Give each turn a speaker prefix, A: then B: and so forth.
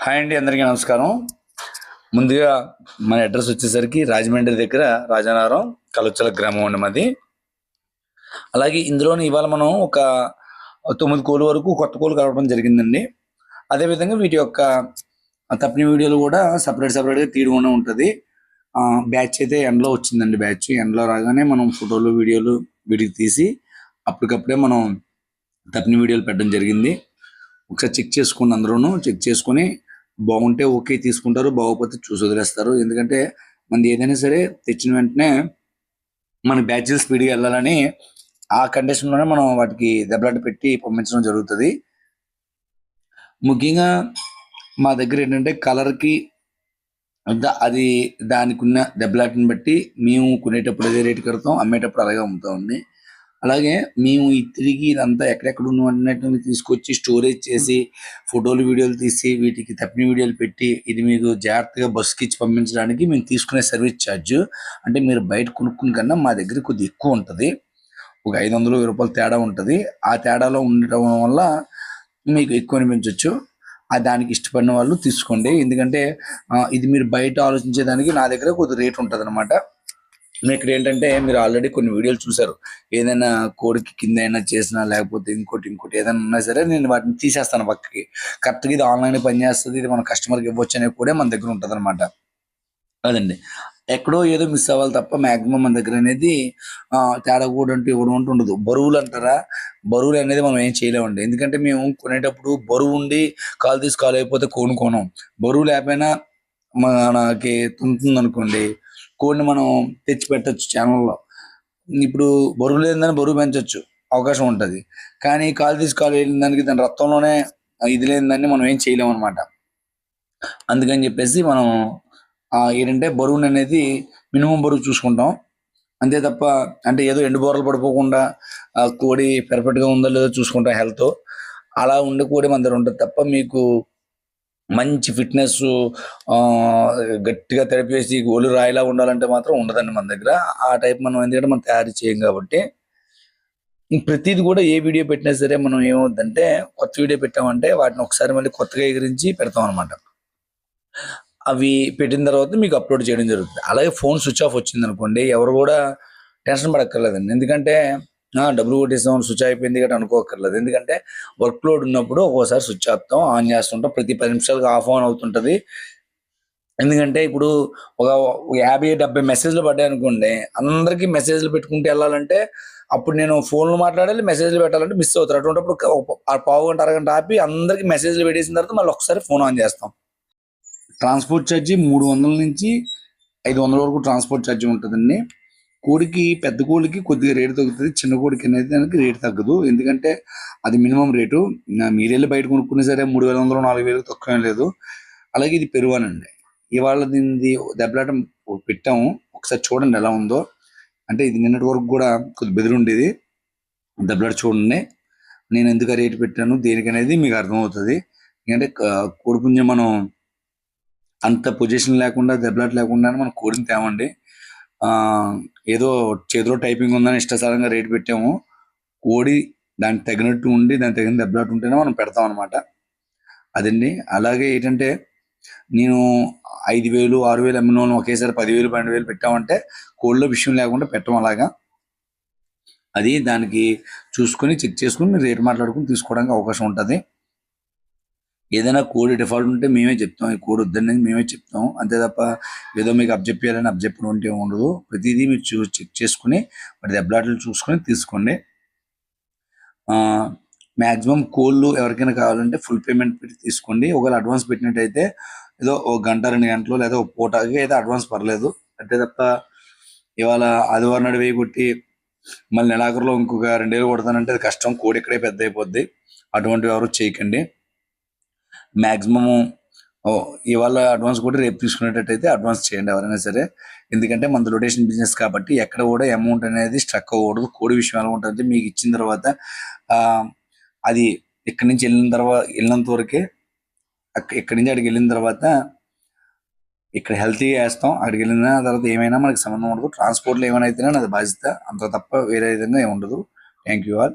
A: Hi అండి అందరికీ నమస్కారం. ముందుగా మన అడ్రస్ వచ్చేసరికి రాజమండ్రి దగ్గర రాజానగరం కలుచల గ్రామం అండి మాది. అలాగే ఇందులోని ఇవాళ మనం ఒక తొమ్మిది కోళ్ళు వరకు కొత్త కోళ్ళు కలవడం జరిగిందండి. అదేవిధంగా వీటి యొక్క తప్పిన వీడియోలు కూడా సపరేట్ సపరేట్గా తీయడం ఉంటుంది. బ్యాచ్ అయితే ఎండలో వచ్చిందండి బ్యాచ్ ఎండలో రాగానే మనం ఫోటోలు వీడియోలు వీటికి తీసి అప్పటికప్పుడే మనం తప్పిన వీడియోలు పెట్టడం జరిగింది. ఒకసారి చెక్ చేసుకోండి అందరూను చెక్ చేసుకొని బాగుంటే ఓకే తీసుకుంటారు బాగోపోతే చూసి వదిలేస్తారు. ఎందుకంటే మనది ఏదైనా సరే తెచ్చిన వెంటనే మన బ్యాచెస్ స్పీడ్గా వెళ్ళాలని ఆ కండిషన్లోనే మనం వాటికి దెబ్బలాట పెట్టి పంపించడం జరుగుతుంది. ముఖ్యంగా మా దగ్గర ఏంటంటే కలర్కి అది దానికి ఉన్న దెబ్బలాటను బట్టి మేము కొనేటప్పుడు అదే రేటు కడతాం అమ్మేటప్పుడు అలాగే అమ్ముతామండి అలాగే మేము ఈ తిరిగి ఇదంతా ఎక్కడెక్కడ ఉన్నటువంటి తీసుకొచ్చి స్టోరేజ్ చేసి ఫోటోలు వీడియోలు తీసి వీటికి తప్పిన వీడియోలు పెట్టి ఇది మీకు జాగ్రత్తగా బస్సుకి ఇచ్చి పంపించడానికి మేము తీసుకునే సర్వీస్ ఛార్జ్ అంటే మీరు బయట కొనుక్కుని కన్నా మా దగ్గర కొద్దిగా ఎక్కువ ఉంటుంది. ఒక ఐదు వందలు వెయ్యి రూపాయలు తేడా ఉంటుంది. ఆ తేడాలో ఉండటం వల్ల మీకు ఎక్కువ అనిపించవచ్చు ఆ దానికి ఇష్టపడిన వాళ్ళు తీసుకోండి. ఎందుకంటే ఇది మీరు బయట ఆలోచించేదానికి నా దగ్గర కొద్ది రేట్ ఉంటుంది అనమాట ఇక్కడ ఏంటంటే మీరు ఆల్రెడీ కొన్ని వీడియోలు చూసారు ఏదైనా కోడికి కింద అయినా చేసినా లేకపోతే ఇంకోటి ఇంకోటి ఏదైనా ఉన్నా సరే నేను వాటిని తీసేస్తాను పక్కకి. కరెక్ట్గా ఇది ఆన్లైన్ పనిచేస్తుంది ఇది మన కస్టమర్కి ఇవ్వచ్చు అనేది కూడా మన దగ్గర ఉంటుంది అనమాట అదండి. ఎక్కడో ఏదో మిస్ అవ్వాలి తప్ప మ్యాక్సిమం మన దగ్గర అనేది తేడా కూడా అంటూ ఇవ్వడం అంటూ ఉండదు. బరువులు అంటారా? బరువులు అనేది మనం ఏం చేయలేమండి. ఎందుకంటే మేము కొనేటప్పుడు బరువు ఉండి కాలు తీసి కాలు అయిపోతే కోనుకోనం బరువు లేకపోయినా మనకి తుంతుంది అనుకోండి కోడిని మనం తెచ్చి పెట్టచ్చు ఛానల్లో ఇప్పుడు బరువు లేదని బరువు పెంచవచ్చు అవకాశం ఉంటుంది. కానీ కాలు తీసి కాలు వెళ్ళిన దానికి దాని రక్తంలోనే ఇది లేనిదాన్ని మనం ఏం చేయలేము అనమాట అందుకని చెప్పేసి మనం ఏంటంటే బరువుని అనేది మినిమం బరువు చూసుకుంటాం. అంతే తప్ప అంటే ఏదో ఎండు బోరలు పడిపోకుండా ఆ కోడి పెర్ఫెక్ట్గా ఉందో లేదో చూసుకుంటాం హెల్త్. అలా ఉండే కోడి మన దగ్గర ఉంటుంది తప్ప మీకు మంచి ఫిట్నెస్ గట్టిగా తడిపేసి ఒళ్ళు రాయిలా ఉండాలంటే మాత్రం ఉండదండి మన దగ్గర. ఆ టైప్ మనం ఎందుకంటే మనం తయారు చేయం కాబట్టి. ప్రతిది కూడా ఏ వీడియో పెట్టినా సరే మనం ఏమవుద్దంటే కొత్త వీడియో పెట్టామంటే వాటిని ఒకసారి మళ్ళీ కొత్తగా ఎగిరించి పెడతాం అనమాట అవి పెట్టిన తర్వాత మీకు అప్లోడ్ చేయడం జరుగుతుంది. అలాగే ఫోన్ స్విచ్ ఆఫ్ వచ్చింది అనుకోండి ఎవరు కూడా టెన్షన్ పడక్కర్లేదండి. ఎందుకంటే డబ్బులు కొట్టేస్తాం స్విచ్ అయిపోయింది గట్రా అనుకోకర్లేదు ఎందుకంటే వర్క్ లోడ్ ఉన్నప్పుడు ఒక్కోసారి స్విచ్ ఆపుతాం ఆన్ చేస్తుంటాం ప్రతి పది నిమిషాలకు ఆఫ్ ఆన్ అవుతుంటుంది. ఎందుకంటే ఇప్పుడు ఒక యాభై డెబ్బై మెసేజ్లు పడ్డాయి అనుకోండి అందరికీ మెసేజ్లు పెట్టుకుంటూ వెళ్ళాలంటే అప్పుడు నేను ఫోన్లు మాట్లాడాలి మెసేజ్లు పెట్టాలంటే మిస్ అవుతారు. అటువంటిప్పుడు ఆ పావు గంట అరగంట ఆపి అందరికీ మెసేజ్లు పెట్టేసిన తర్వాత మళ్ళీ ఒకసారి ఫోన్ ఆన్ చేస్తాం. ట్రాన్స్పోర్ట్ ఛార్జీ మూడు వందల నుంచి ఐదు వందల వరకు ట్రాన్స్పోర్ట్ ఛార్జీ ఉంటుందండి. కోడికి పెద్ద కోడికి కొద్దిగా రేటు తగ్గుతుంది. చిన్న కోడికి అనేది దానికి రేటు తగ్గదు. ఎందుకంటే అది మినిమం రేటు. మీరు వెళ్ళి బయట కొనుక్కునే సరే మూడు వేల వందలు నాలుగు వేలు తక్కువ లేదు. అలాగే ఇది పెరువానండి ఇవాళ దీనిది దెబ్బలాట పెట్టాము. ఒకసారి చూడండి ఎలా ఉందో. అంటే ఇది నిన్నటి వరకు కూడా కొద్ది బెదిరుండేది. దెబ్బలాట చూడండి. నేను ఎందుకు రేటు పెట్టాను? దేనికనేది మీకు అర్థమవుతుంది. ఎందుకంటే కోడి పుంజం మనం అంత పొజిషన్ లేకుండా దెబ్బలాట లేకుండా మనం కోడిని తేమండి. ఏదో చేతిలో టైపింగ్ ఉందని ఇష్టసారంగా రేటు పెట్టాము. కోడి దానికి తగినట్టు ఉండి దానికి తగిన దెబ్బలాట ఉంటేనే మనం పెడతాం అనమాట అదండి. అలాగే ఏంటంటే నేను ఐదు వేలు ఆరు వేలు అమ్మిన వాళ్ళని ఒకేసారి పదివేలు పన్నెండు వేలు పెట్టామంటే కోళ్ళలో విషయం లేకుండా పెట్టం అలాగా. అది దానికి చూసుకొని చెక్ చేసుకుని రేటు మాట్లాడుకుని తీసుకోవడానికి అవకాశం ఉంటుంది. ఏదైనా కోడ్ డిఫాల్ట్ ఉంటే మేమే చెప్తాం. ఈ కోడ్ వద్దని మేమే చెప్తాం. అంతే తప్ప ఏదో మీకు అబ్జెక్ట్ చేయాలని ఉంటే ఉండదు. ప్రతిదీ మీరు చూ చెక్ చేసుకుని వాటి దెబ్బలాటలు చూసుకొని తీసుకోండి. మ్యాక్సిమం కోళ్ళు ఎవరికైనా కావాలంటే ఫుల్ పేమెంట్ పెట్టి తీసుకోండి. ఒకవేళ అడ్వాన్స్ పెట్టినట్టయితే ఏదో ఒక గంట రెండు గంటలు లేదా ఒక పూటకి అయితే అడ్వాన్స్ పర్లేదు. అంతే తప్ప ఇవాళ ఆదివారం నాడు వేయి కొట్టి మళ్ళీ నెలాఖరులో ఇంకొక రెండేళ్ళు కొడతానంటే అది కష్టం. కోడి ఇక్కడే పెద్ద అయిపోద్ది అటువంటివి ఎవరు చేయకండి. మ్యాక్సిమము ఇవాళ అడ్వాన్స్ కూడా రేపు తీసుకునేటట్టయితే అడ్వాన్స్ చేయండి ఎవరైనా సరే. ఎందుకంటే మన రొటేషన్ బిజినెస్ కాబట్టి ఎక్కడ కూడా అమౌంట్ అనేది స్ట్రక్ అవ్వకూడదు. కోడి విషయం ఎలా ఉంటుంది మీకు ఇచ్చిన తర్వాత అది ఇక్కడి నుంచి వెళ్ళిన తర్వాత వెళ్ళినంత వరకే అక్క- ఇక్కడి నుంచి అక్కడికి వెళ్ళిన తర్వాత ఇక్కడ హెల్తీగా వేస్తాం. అక్కడికి వెళ్ళిన తర్వాత ఏమైనా మనకి సంబంధం ఉండదు. ట్రాన్స్పోర్ట్లో ఏమైనా అయితేనే అది బాధ్యత. అంత తప్ప వేరే విధంగా ఏమి ఉండదు. Thank you all.